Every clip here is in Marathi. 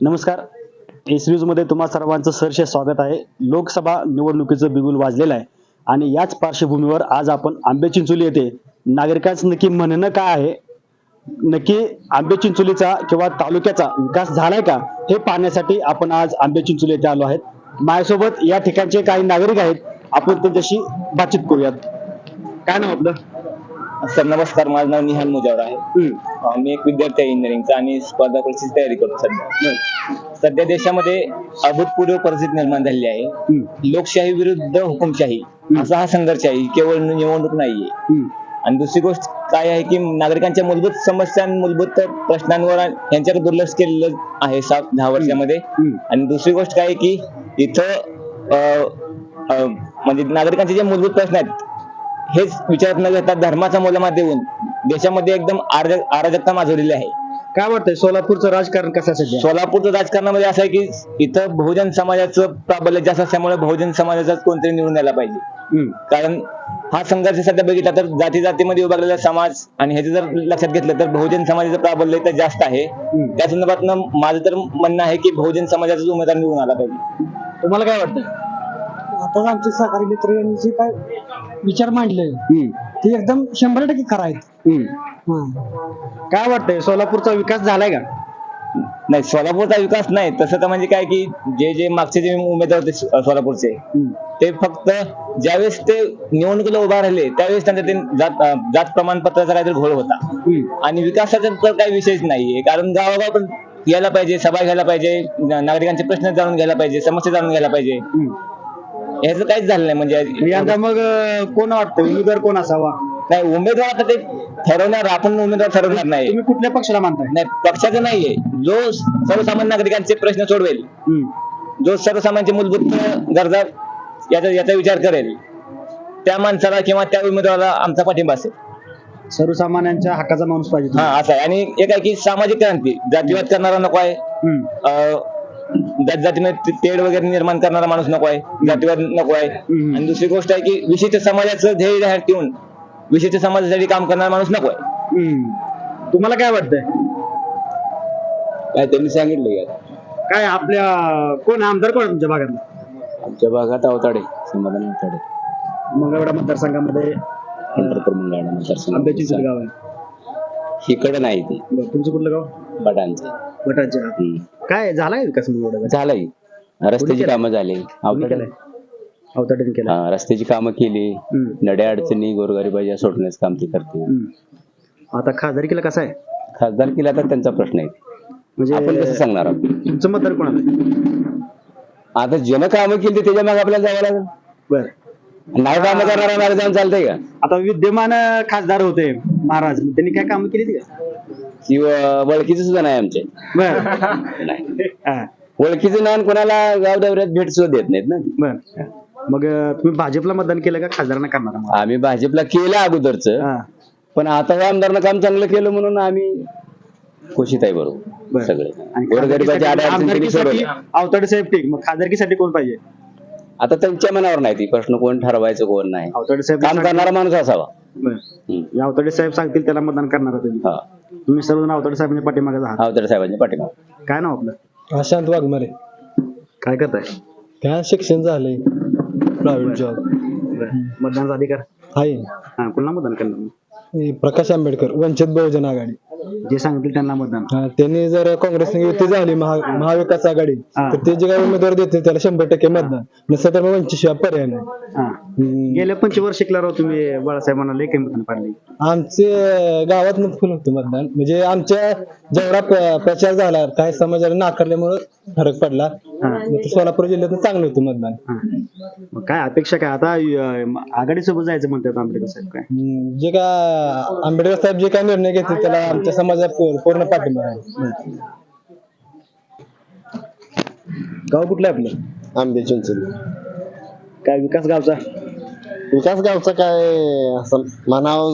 नमस्कार. एस न्यूजमध्ये तुम्हा सर्वांचं सहर्ष स्वागत आहे. लोकसभा निवडणुकीचं बिगुल वाजलेलं आहे आणि याच पार्श्वभूमीवर आज आपण आंबे चिंचोली येथे नागरिकांचं नक्की म्हणणं काय आहे? नक्की आंबे चिंचोलीचा किंवा तालुक्याचा विकास झालाय का? हे पाहण्यासाठी आपण आज आंबे चिंचोली येथे आलो आहेत. माझ्यासोबत या ठिकाणचे काही नागरिक आहेत. आपण त्यांच्याशी बातचीत करूयात. काय नाव आपलं? सर नमस्कार माझं नाव निहाल मुजावर आहे. अं, मी एक विद्यार्थी आहे इंजिनिअरिंगचा आणि स्पर्धा परीक्षेची तयारी करतो सध्या. सध्या देशामध्ये अभूतपूर्व परिस्थिती निर्माण झालेली आहे. लोकशाही विरुद्ध हुकुमशाही असा हा संघर्ष आहे. केवळ निवडणूक नाहीये. आणि दुसरी गोष्ट काय आहे की नागरिकांच्या मूलभूत समस्या आणि मूलभूत प्रश्नांवर यांच्याकडे दुर्लक्ष केलेलं आहे सात दहा वर्षामध्ये. आणि दुसरी गोष्ट काय आहे की इथं अं, अं, म्हणजे नागरिकांचे जे मूलभूत प्रश्न आहेत हेच विचारात न घेता धर्माचा मुलामा देऊन देशामध्ये एकदम अराजक अराजकता माजवलेली आहे. काय वाटतंय? सोलापूरचं राजकारण कसं सध्या? सोलापूरचं राजकारणामध्ये असं आहे की इथं बहुजन समाजाचं प्राबल्य जास्त असल्यामुळे बहुजन समाजाचा कोणतरी निवडून यायला पाहिजे. कारण हा संघर्ष सध्या बघितला तर जाती जातीमध्ये विभागलेला समाज आणि ह्याचं जर लक्षात घेतलं तर बहुजन समाजाचं प्राबल्य इथं जास्त आहे. त्या संदर्भात माझं तर म्हणणं आहे की बहुजन समाजाचा उमेदवार निवडून आला पाहिजे. तुम्हाला काय वाटतं आता आमचे सहकारी मित्र यांनी जे काय विचार मांडले हम्म. ते एकदम शंभर टक्के खरं आहेत. हम्म. हा. काय वाटतंय सोलापूरचा विकास झालाय का? नाही सोलापूरचा विकास नाही तसं तर म्हणजे काय की जे जे मागचे जे उमेदवार होते सो- सोलापूरचे ते फक्त ज्यावेळेस ते निवडणुकीला उभा राहिले त्यावेळेस त्यांचा ते जात अं, जात प्रमाणपत्राचा काहीतरी घोळ होता. आणि विकासाचा तर काही विषयच नाहीये कारण गावागाव पण यायला पाहिजे सभा घ्यायला पाहिजे न- नागरिकांचे प्रश्न जाणून घ्यायला पाहिजे समस्या जाणून घ्यायला पाहिजे. ह्याचं काहीच झालं नाही म्हणजे यंदा मग अं, कोण वाटतं उमेदवार कोण असावा? नाही उमेदवार आता ते ठरवणार आपण उमेदवार ठरवणार नाही. तुम्ही कुठल्या पक्षाला मानताय? नाही पक्षाचं नाहीये. जो सर्वसामान्य नागरिकांचे प्रश्न सोडवेल जो सर्वसामान्यांचे मूलभूत गरजा याचा याचा विचार करेल त्या माणसाला किंवा त्या उमेदवाराला आमचा पाठिंबा असेल. सर्वसामान्यांच्या हक्काचा माणूस पाहिजे हा असं आहे. आणि एक आहे की सामाजिक क्रांती जातीवाद करणारा नको आहे. हम्म. अं, जात ते- तेढ वगैरे निर्माण करणारा माणूस नको आहे. जातीवाद नको आहे. आणि दुसरी गोष्ट आहे की विशिष्ट समाजाचं ध्येय ध्यानात ठेवून विशिष्ट समाजासाठी काम करणारा माणूस नको आहे. तुम्हाला काय वाटतंय? काय त्यांनी सांगितलं काय आपल्या कोण आमदार कोण आहे तुमच्या भागात आमच्या भागात अवताडे समाधान अवताडे मंगळवेढा मतदारसंघामध्ये पंढरपूर मंगळवाडा आंब्याची गाव आहे. इकडे नाही ती. बरं, तुमचं कुठलं गाव? बटांचं. काय झालाय विकास मंगळवेढा झालंय. रस्त्याची कामं झाली. कोणी केलंय? अवताडेने केलं हा, रस्त्याची कामं केली. हम्म. नड्या अडचणी गोरगरिबाच्या सोडण्याचं काम ते करते. हम्म. आता खासदारकीला कसं आहे? खासदार केला तर त्यांचा प्रश्न आहे. म्हणजे आपण कसं सांगणार आहोत? तुमचं मतदार कोणाला आता जन कामं केली त्याच्यामागे आपल्याला जावं लागेल. बर. नाव कामं करणारा मागे जाऊन चालतंय का? आता विद्यमान खासदार होते महाराज. त्यांनी काय कामं केली का? किंवा ओळखीचं सुद्धा नाही आमचे. बर. नाही. हा, ओळखीचं नाही आणि कोणाला गाव दौऱ्यात भेट सुद्धा देत नाहीत ना बर. मग अं, तुम्ही भाजपला मतदान केलं का? खासदारांना करणार मग? आम्ही भाजपला केलं अगोदरच. हा, पण आता या आमदारनं काम चांगलं केलं म्हणून आम्ही खुशीत आहे बरोबर. बर. सगळे. आणि गोरगरिबाच्या खासदारकीसाठी- अडचणी त्यांनी आमदारकीसाठी सोडवल्या. अवताडे साहेब ठीक मग खासदारकीसाठी कोण पाहिजे? आता त्यांच्या मनावर नाही ती. प्रश्न कोण ठरवायचं कोण नाही. अवताडे साहेब काम करणारा माणूस असावा. या अवताडे साहेब सांगतील त्याला मतदान करणार तुम्ही. हा. तुम्ही सर्वजण अवताडे साहेबांच्या पाठीमागे आहात अवतर साहेबांच्या पाठीमागे. काय नाव आपलं? अशांत वाघमारे. काय करताय? त्या शिक्षण झालंय. प्रायव्हेट जॉब मतदानाचा अधिकार? आहे. हा पुन्हा मतदान करणार. हे प्रकाश आंबेडकर वंचित बहुजन आघाडी. जे सांगतील त्यांना मतदान. हा, त्यांनी जर काँग्रेसने युती झाली महा महाविकास आघाडी हा. तर ते जे काही उमेदवार देते त्याला शंभर टक्के मतदान. नसतं तर मग वंचित शिवाय पर्याय नाही. हा. हम्म. गेल्या पंचवर्ष शिकला राव तुम्ही बाळासाहेबांना लय काही मतदान पाडले आमचे गावात फुल होतं मतदान. म्हणजे आमच्या जेवढा प- प्रचार झाला काही समाजाला नाकारल्यामुळे फरक पडला. मग ते सोलापूर जिल्ह्यात चांगलं होतं मतदान. हा. मग काय अपेक्षा काय? आता अं, आघाडीसोबत जायचं म्हणतात आंबेडकर साहेब काय? हम्म, जे का आंबेडकर साहेब जे काय निर्णय घेतील त्याला आमच्या समाजात पूर्ण- पूर्ण पाठिंबा आहे. गाव कुठलं आहे आपलं? आंबे चिंचोली. काय विकास गावचा? विकास गावचं काय असं म्हणाव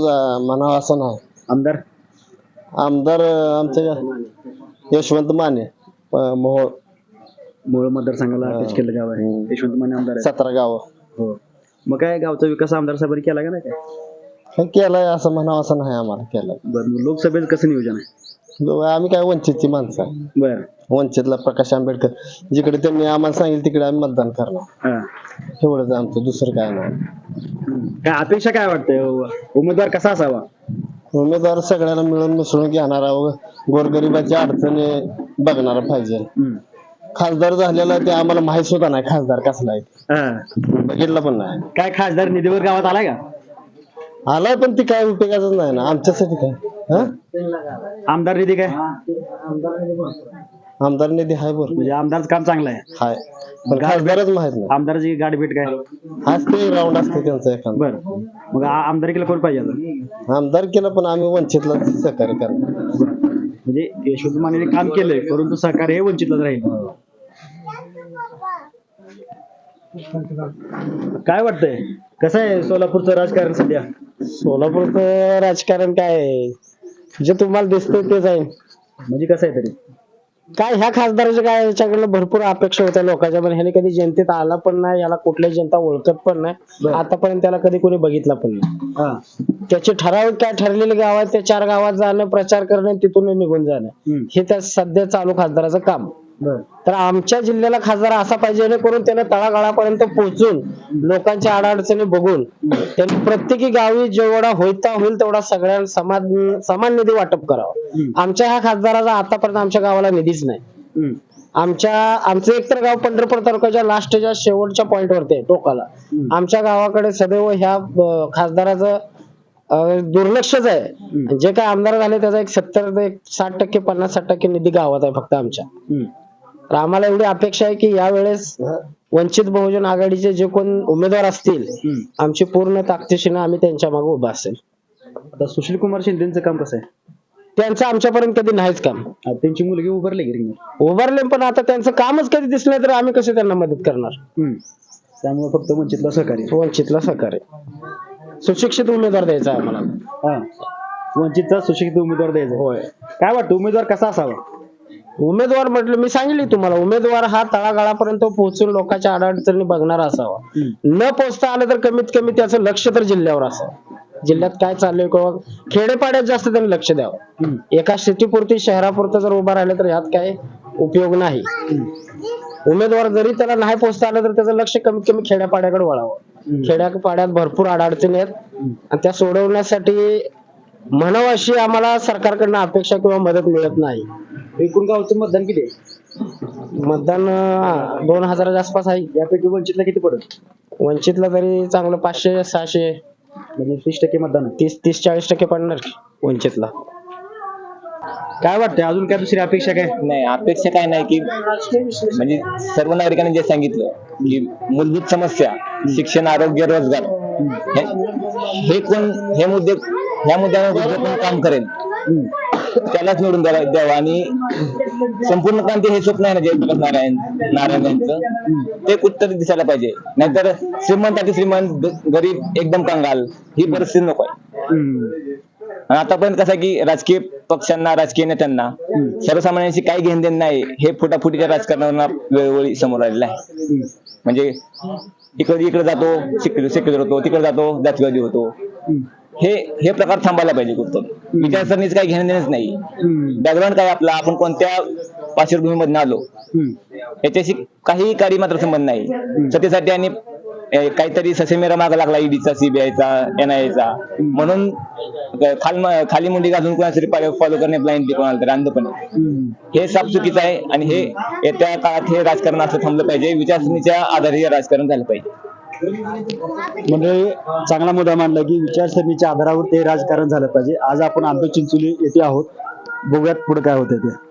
म्हणावं असं नाही. आमदार? आमदार अं, आमचे यशवंत माने अं, मोहोळ. मोळ मतदारसंघाला अटॅच केलं गाव आहे. यशवंत माने आमदार आहे सतरा गाव. हो. मग काय गावचा विकास आमदार साहेबांनी केला का नाही काय? केलंय असं म्हणावं असं नाही आम्हाला केलं बरं मग लोकसभेत कसं नियोजन आहे? आम्ही काय वंचितची माणसं आहे. बर. वंचितला प्रकाश आंबेडकर जिकडे त्यांनी आम्हाला सांगितलं तिकडे आम्ही मतदान करणार. हा. एवढंच आमचं दुसरं काय नाही. काय अपेक्षा काय वाटते उमेदवार कसा असावा? उमेदवार सगळ्याला मिळून मिसळून घेणारा व गोरगरिबाच्या अडचणी बघणारा पाहिजे. हम्म. खासदार झालेला ते आम्हाला माहीत सुद्धा नाही खासदार कसला आहे. हा. बघितलं पण नाही. काय खासदार निधीवर गावात आलाय का? आलाय पण ती काय उपयोगाच नाही ना. आमच्यासाठी काय? हा? आमदार निधी काय? आमदार निधी हाय बरं म्हणजे आमदारचं काम चांगलं आहे. हाय. पण खासदारच माहीत नाही. आमदाराची गाडी भेट काय? हाच ते राऊंड असते त्यांचं एखादं. बर. मग आ- आमदारकीला कोण पाहिजे आता? आमदार केलं पण आम्ही वंचितला सहकार्य करणार. म्हणजे यशवंत माने काम केलंय परंतु सहकार्य हे वंचितलाच राहील. काय वाटतंय? कसं आहे सोलापूरचं राजकारण सध्या? सोलापूरचं राजकारण काय आहे? जे तुम्हाला दिसतंय तेच आहे म्हणजे कसं आहे तरी? काय ह्या खासदाराच्या काय याच्याकडनं भरपूर अपेक्षा होत्या लोकांच्या पण ह्याने कधी जनतेत आला पण नाही याला कुठल्या जनता ओळखत पण नाही. बरं. आतापर्यंत त्याला कधी कोणी बघितला पण नाही. हा. त्याचे ठराविक काय ठरलेले गाव आहेत त्या चार गावात जाणं प्रचार करणं तिथून निघून जाणं. हम्म. हे त्या सध्या चालू खासदाराचं काम. तर आमच्या जिल्ह्याला खासदार असा पाहिजे जेणेकरून त्याने तळागाळापर्यंत पोहोचून लोकांच्या अडचणी बघून त्यांनी प्रत्येकी गावी जेवढा होईता होईल तेवढा सगळ्या समान समान निधी वाटप करावं. आमच्या ह्या खासदाराचा आतापर्यंत आमच्या गावाला निधीच नाही. आमच्या आमचं एकतर गाव पंढरपूर तालुक्याच्या लास्टच्या शेवटच्या पॉइंट वरती आहे टोकाला. आमच्या गावाकडे सदैव ह्या खासदाराचं दुर्लक्षच आहे जे काय आमदार झाले त्याचा एक सत्तर ते एक साठ टक्के पन्नास साठ टक्के निधी गावात आहे फक्त आमच्या. तर आम्हाला एवढी अपेक्षा आहे की यावेळेस वंचित बहुजन आघाडीचे जे कोण उमेदवार असतील. आमची पूर्ण ताकदीशीनं आम्ही त्यांच्या मागे उभा असेल. आता सुशील कुमार शिंदेचं काम कसं आहे? त्यांचं आमच्यापर्यंत कधी नाहीच काम. आता त्यांची मुलगी उभारली की रिंगणात? उभारले पण आता त्यांचं कामच कधी दिसलं नाही तर आम्ही कसे त्यांना मदत करणार? हम्म. त्यामुळे फक्त वंचितला सहकार्य. वंचितला सहकार्य. सुशिक्षित उमेदवार द्यायचा आहे आम्हाला. हा. वंचितचा सुशिक्षित उमेदवार द्यायचा. होय. काय वाटतं उमेदवार कसा असावा? उमेदवार म्हटलं मी सांगितले तुम्हाला उमेदवार हा तळागाळापर्यंत पोहोचून लोकांच्या अडचणी बघणारा असावा. न पोहोचता आलं तर कमीत कमी त्याचं लक्ष तर जिल्ह्यावर असावं. जिल्ह्यात काय चाललंय किंवा खेडेपाड्यात जास्त त्यांनी लक्ष द्यावं. एका सिटीपुरती शहरापुरतं जर उभा राहिलं तर यात काय उपयोग नाही. उमेदवार जरी त्याला नाही पोहोचता आलं तर त्याचं लक्ष कमीत कमी खेड्यापाड्याकडे वळावं. खेड्यापाड्यात भरपूर अडचणी आहेत. आणि त्या सोडवण्यासाठी म्हणावं अशी आम्हाला सरकारकडनं अपेक्षा किंवा मदत मिळत नाही. एकूण गावचं मतदान किती आहे? मतदान अं, दोन हजाराच्या आसपास आहे. यापैकी वंचितला किती पडत वंचितला तरी चांगलं पाचशे सहाशे. म्हणजे तीस टक्के मतदान आहे. तीस तीस चाळीस टक्के पडणार वंचितला. काय वाटतंय? अजून काय दुसरी अपेक्षा काय? नाही अपेक्षा काय नाही की म्हणजे सर्व नागरिकांनी जे सांगितलं की मूलभूत समस्या शिक्षण आरोग्य रोजगार हे हे कोण हे मुद्दे ह्या मुद्द्यावर कोण काम करेल? त्यालाच निवडून द्यावा द्यावं. आणि संपूर्ण क्रांती हे स्वप्न आहे ना जयप्रकाश नारायण नारायण यांचं. ते कुठतरी दिसायला पाहिजे. नाहीतर श्रीमंताची श्रीमंत ग- गरीब एकदम कंगाल. ही परिस्थिती नको आहे. आणि आतापर्यंत कसं आहे की राजकीय पक्षांना राजकीय नेत्यांना सर्वसामान्यांशी काही घेण देण नाही. हे फुटाफुटीच्या राजकारणावर वेळोवेळी समोर आलेलं आहे. म्हणजे इकडे इकडे जातो सेक्युलर सेक्युलर होतो तिकडे जातो जातीवादी होतो. हे हे प्रकार थांबायला पाहिजे कुठतरी विचारसरणीच काही घेणं देणंच नाही. बॅकग्राऊंड काय आपला? आपण कोणत्या पार्श्वभूमीमधून आलो? याच्याशी काही काही मात्र संबंध नाही. सतेसाठी आणि काहीतरी ससेमेरा मागा लागला ईडीचा सीबीआयचा एनआयचा म्हणून खाल खाली मुंडी घालून कोणातरी फॉलो करणे ब्लाइंडली कोणाला तरी अंधपणे. हे साफ चुकीचं आहे आणि हे येत्या काळात हे राजकारण असं थांबलं पाहिजे. विचारसरणीच्या आधारे हे राजकारण झालं पाहिजे. म्हणजे चांगला मुद्दा मांडला की विचारसरणीच्या आधारावर ते राजकारण झालं पाहिजे. आज आपण आंबे चिंचोली येथे आहोत. बघूयात पुढे काय होतं ते.